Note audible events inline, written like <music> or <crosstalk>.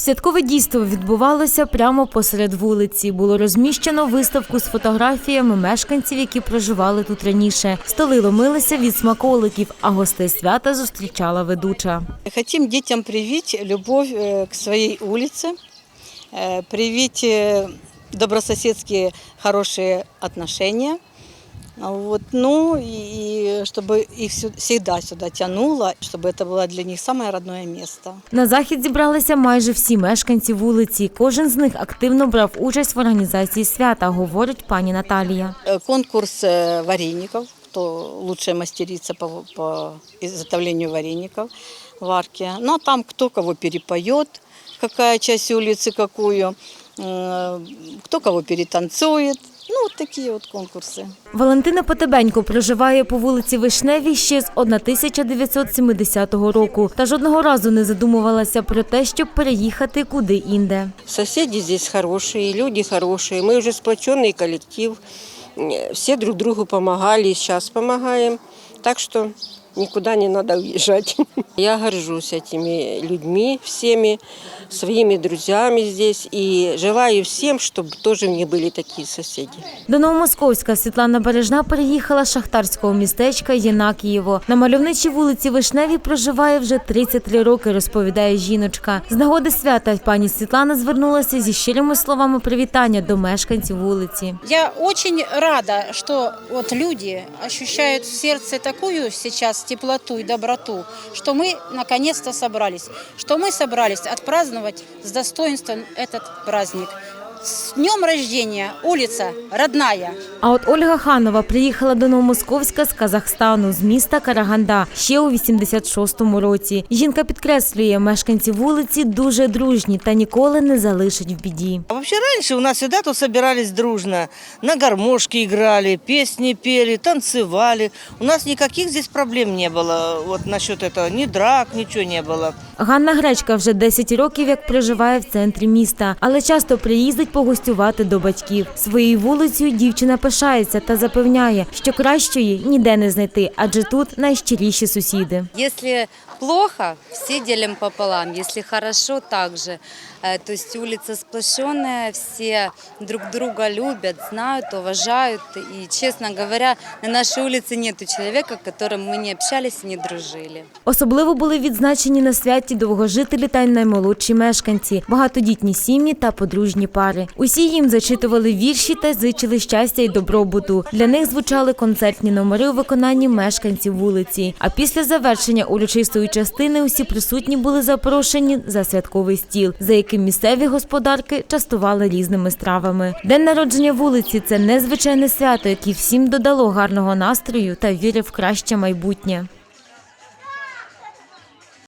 Святкове дійство відбувалося прямо посеред вулиці. Було розміщено виставку з фотографіями мешканців, які проживали тут раніше. Столи ломилися від смаколиків, а гостей свята зустрічала ведуча. Хотим детям привить любовь э, к своей улице, э, привить э, добрососедские хорошие отношения. А Вот, ну и чтобы их сю- всегда сюда тянуло, чтобы это было для них самое родное место. На захід зібралися майже всі мешканці вулиці. Кожен з них активно брав участь в організації свята, говорить пані Наталія. Э, Конкурс э, вареников, кто лучшая мастерица по, по изготовлению вареников в арке. Ну а там кто кого перепоет, какая часть улицы какую, э, кто кого перетанцует. Ну, вот такие вот конкурсы. Валентина Потебенько проживає по вулиці Вишневій ще з 1970 року та жодного разу не задумувалася про те, щоб переїхати куди інде. Соседи здесь хорошие, люди хорошие. Мы уже сплоченный коллектив. Э, Все друг другу помогали, и сейчас помогаем. Так что никуда не надо уезжать. <laughs> Я горжусь этими людьми, всеми, своими друзьями здесь. И желаю всем, чтобы тоже мне были такие соседи. До Новомосковська Світлана Бережна переїхала з шахтарського містечка Єнакієво. На мальовничій вулиці Вишневій проживає вже 33 роки, розповідає жіночка. З нагоди свята пані Світлана звернулася зі щирими словами привітання до мешканців вулиці. Я очень рада, что вот люди ощущают в сердце такую сейчас теплоту и доброту, что мы наконец-то собрались, что мы собрались отпраздновать с достоинством этот праздник. С днем рождения, улица родная. А от Ольга Ханова приїхала до Новомосковська з Казахстану, з міста Караганда, ще у 86-му році. Жінка підкреслює, мешканці вулиці дуже дружні та ніколи не залишать в біді. А вообще раньше у нас всегда тут собирались дружно, на гармошке играли, песни пели, танцевали. У нас никаких здесь проблем не было вот насчет этого, ни драк, ничего не было. Ганна Гречка вже 10 років як проживає в центрі міста, але часто приїздить погостювати до батьків. Своєю вулицею дівчина пишається та запевняє, що кращої ніде не знайти, адже тут найщиріші сусіди. Если плохо, все делим пополам. Если хорошо, также. Э, То есть улица сплощенная, все друг друга любят, знают, уважают. И, честно говоря, на нашей улице нет человека, с которым мы не общались и не дружили. Особливо були відзначені на святі довгожителі та й наймолодші мешканці, багатодітні сім'ї та подружні пари. Усі їм зачитували вірші та зичили щастя й добробуту. Для них звучали концертні номери у виконанні мешканців вулиці. А після завершення урочистої частини усі присутні були запрошені за святковий стіл, за яким місцеві господарки частували різними стравами. День народження вулиці це незвичайне свято, яке всім додало гарного настрою та віри в краще майбутнє.